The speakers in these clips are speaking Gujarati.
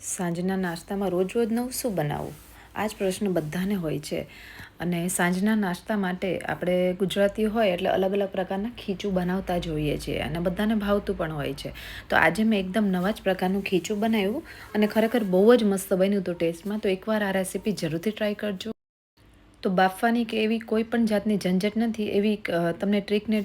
સાંજના નાસ્તામાં રોજ રોજ નવું શું બનાવવું? આ જ પ્રશ્ન બધાને હોય છે. અને સાંજના નાસ્તા માટે આપણે ગુજરાતી હોય એટલે અલગ અલગ પ્રકારના ખીચું બનાવતા જોઈએ છીએ અને બધાને ભાવતું પણ હોય છે. તો આજે મેં એકદમ નવા જ પ્રકારનું ખીચું બનાવ્યું અને ખરેખર બહુ જ મસ્ત બન્યું હતું ટેસ્ટમાં. તો એકવાર આ રેસીપી જરૂરથી ટ્રાય કરજો. તો બાફવાની કે એવી કોઈ પણ જાતની ઝંઝટ નથી, એવી તમને ટ્રીકને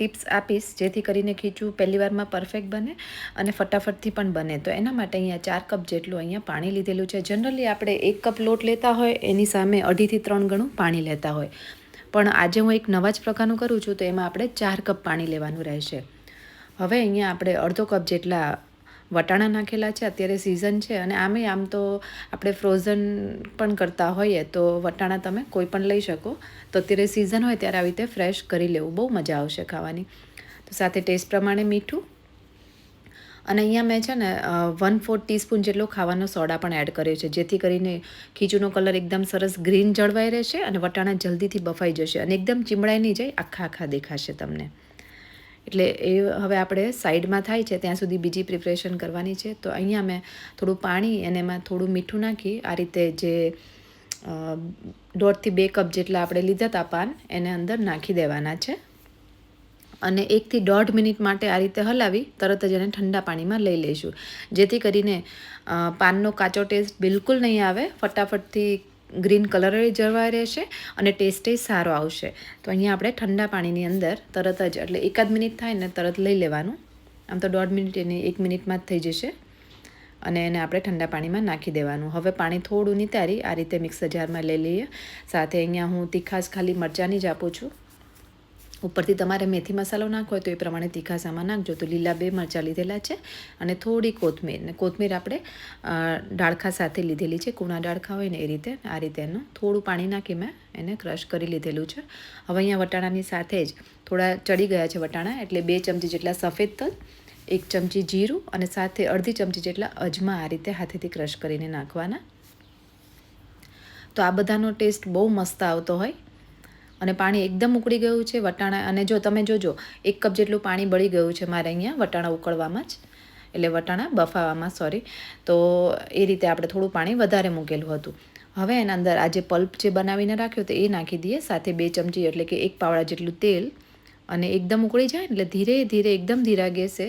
ટિપ્સ આપીશ જેથી કરીને ખીચું પહેલીવારમાં પરફેક્ટ બને અને ફટાફટથી પણ બને. તો એના માટે અહીંયા ચાર કપ જેટલું અહીંયા પાણી લીધેલું છે. જનરલી આપણે એક કપ લોટ લેતા હોય, એની સામે અઢીથી ત્રણ ગણું પાણી લેતા હોય. પણ આજે હું એક નવા જ પ્રકારનું કરું છું, તો એમાં આપણે ચાર કપ પાણી લેવાનું રહેશે. હવે અહીંયા આપણે અડધો કપ જેટલા વટાણા નાખેલા છે, અત્યારે સિઝન છે અને આમે આમ તો આપણે ફ્રોઝન પણ કરતા હોઈએ તો વટાણા તમે કોઈ પણ લઈ શકો. તો અત્યારે સિઝન હોય ત્યારે આવી રીતે ફ્રેશ કરી લેવું, બહુ મજા આવશે ખાવાની. તો સાથે ટેસ્ટ પ્રમાણે મીઠું. અને અહીંયા મેં છે ને વન ફોર્થ ટીસ્પૂન જેટલો ખાવાનો સોડા પણ એડ કર્યો છે, જેથી કરીને ખીચુનો કલર એકદમ સરસ ગ્રીન જળવાઈ રહેશે અને વટાણા જલ્દીથી બફાઈ જશે અને એકદમ ચીમડાઈ નહીં જાય, આખા આખા દેખાશે તમને. એટલે એ હવે આપણે સાઈડમાં થાય છે, ત્યાં સુધી બીજી પ્રિપરેશન કરવાની છે. તો અહીંયા મેં થોડું પાણી અને એમાં થોડું મીઠું નાખી, આ રીતે જે દોઢથી બે કપ જેટલા આપણે લીધા હતા પાન, એને અંદર નાખી દેવાના છે. અને એકથી દોઢ મિનિટ માટે આ રીતે હલાવી, તરત જ એને ઠંડા પાણીમાં લઈ લઈશું. જેથી કરીને પાનનો કાચો ટેસ્ટ બિલકુલ નહીં આવે. ફટાફટથી ગ્રીન કલર જળવાઈ રહેશે અને ટેસ્ટે સારો આવશે. તો અહીંયા આપણે ઠંડા પાણીની અંદર તરત જ, એટલે એકાદ મિનિટ થાય ને તરત લઈ લેવાનું. આમ તો દોઢ મિનિટ એની એક મિનિટમાં જ થઈ જશે. અને એને આપણે ઠંડા પાણીમાં નાખી દેવાનું. હવે પાણી થોડું નિતારી, આ રીતે મિક્સર જારમાં લઈ લઈએ. સાથે અહીંયા હું તીખાસ ખાલી મરચાંની જ આપું છું. ઉપરથી તમારે મેથી મસાલો નાખવો હોય તો એ પ્રમાણે તીખા સામા નાખજો. તો લીલા બે મરચાં લીધેલા છે અને થોડી કોથમીર. ને કોથમીર આપણે ડાળખા સાથે લીધેલી છે. કૂણા ડાળખા હોય ને એ રીતે, આ રીતે એનું થોડું પાણી નાખી મેં એને ક્રશ કરી લીધેલું છે. હવે અહીંયા વટાણાની સાથે જ થોડા ચડી ગયા છે વટાણા, એટલે બે ચમચી જેટલા સફેદ તલ, એક ચમચી જીરું અને સાથે અડધી ચમચી જેટલા અજમા આ રીતે હાથેથી ક્રશ કરીને નાખવાના. તો આ બધાનો ટેસ્ટ બહુ મસ્ત આવતો હોય. અને પાણી એકદમ ઉકળી ગયું છે, વટાણા અને જો તમે જોજો, એક કપ જેટલું પાણી બળી ગયું છે મારે અહીંયા વટાણા ઉકળવામાં જ. એટલે વટાણા બફાવામાં સોરી તો એ રીતે આપણે થોડું પાણી વધારે મૂકેલું હતું. હવે એના અંદર આ જે પલ્પ જે બનાવીને રાખ્યો તો એ નાખી દઈએ. સાથે બે ચમચી એટલે કે એક પાવડા જેટલું તેલ અને એકદમ ઉકળી જાય એટલે ધીરે ધીરે એકદમ ધીરા ગેસે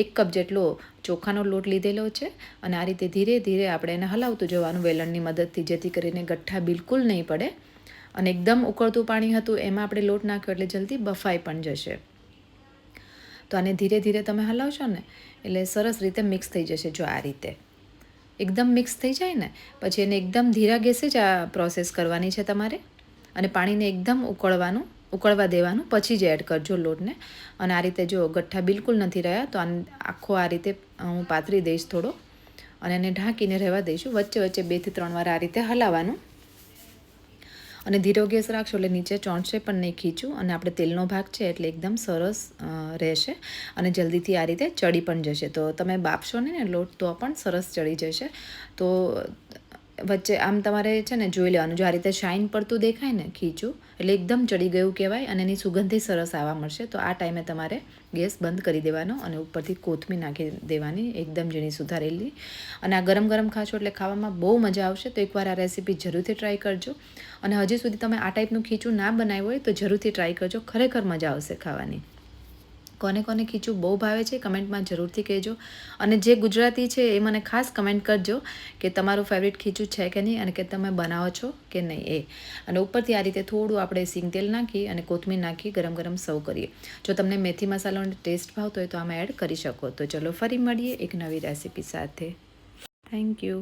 એક કપ જેટલો ચોખાનો લોટ લીધેલો છે અને આ રીતે ધીરે ધીરે આપણે એને હલાવતું જવાનું વેલણની મદદથી, જેથી કરીને ગઠ્ઠા બિલકુલ નહીં પડે. અને એકદમ ઉકળતું પાણી હતું, એમાં આપણે લોટ નાખ્યો એટલે જલ્દી બફાઈ પણ જશે. તો આને ધીરે ધીરે તમે હલાવશો ને, એટલે સરસ રીતે મિક્સ થઈ જશે જો આ રીતે. એકદમ મિક્સ થઈ જાય ને, પછી એને એકદમ ધીરા ગેસે જ આ પ્રોસેસ કરવાની છે તમારે. અને પાણીને એકદમ ઉકળવાનું, ઉકળવા દેવાનું, પછી જ એડ કરજો લોટને. અને આ રીતે જો ગઠ્ઠા બિલકુલ નથી રહ્યા, તો આખો આ રીતે હું પાથરી દઈશ થોડો. અને એને ઢાંકીને રહેવા દઈશું. વચ્ચે વચ્ચે બેથી ત્રણ વાર આ રીતે હલાવવાનું. અને ધીરો ગેસ રાખશો એટલે નીચે ચોંટશે પણ નહીં ખીચું અને આપણે તેલનો ભાગ છે એટલે એકદમ સરસ રહેશે. અને જલ્દીથી આ રીતે ચડી પણ જશે. તો તમે બાફશો ને ને લોટ તો પણ સરસ ચડી જશે. તો વચ્ચે આમ તમારે છે ને જોઈ લેવાનું. જો આ રીતે શાઇન પડતું દેખાય ને ખીચું, એટલે એકદમ ચડી ગયું કહેવાય અને એની સુગંધી સરસ આવવા મળશે, તો આ ટાઈમે તમારે ગેસ બંધ કરી દેવાનો અને ઉપરથી કોથમીર નાખી દેવાની, એકદમ ઝીણી સુધારેલી. અને આ ગરમ ગરમ ખાશો એટલે ખાવામાં બહુ મજા આવશે, તો એકવાર આ રેસીપી જરૂરથી ટ્રાય કરજો. અને હજી સુધી તમે આ ટાઈપનું ખીચું ના બનાવ્યું હોય તો જરૂરથી ટ્રાય કરજો, ખરેખર મજા આવશે ખાવાની. કોને કોને ખીચું બહુ ભાવે છે, કમેન્ટમાં જરૂરથી કહેજો. અને જે ગુજરાતી છે એ મને ખાસ કમેન્ટ કરજો કે તમારું ફેવરિટ ખીચું છે કે નહીં અને કે તમે બનાવો છો કે નહીં એ. અને ઉપરથી આ રીતે થોડું આપણે સિંગ તેલ નાખી અને કોથમીર નાખી ગરમ ગરમ સર્વ કરીએ. જો તમને મેથી મસાલાનો ટેસ્ટ ભાવતો હોય તો આમાં એડ કરી શકો. તો ચલો ફરી મળીએ એક નવી રેસીપી સાથે. Thank you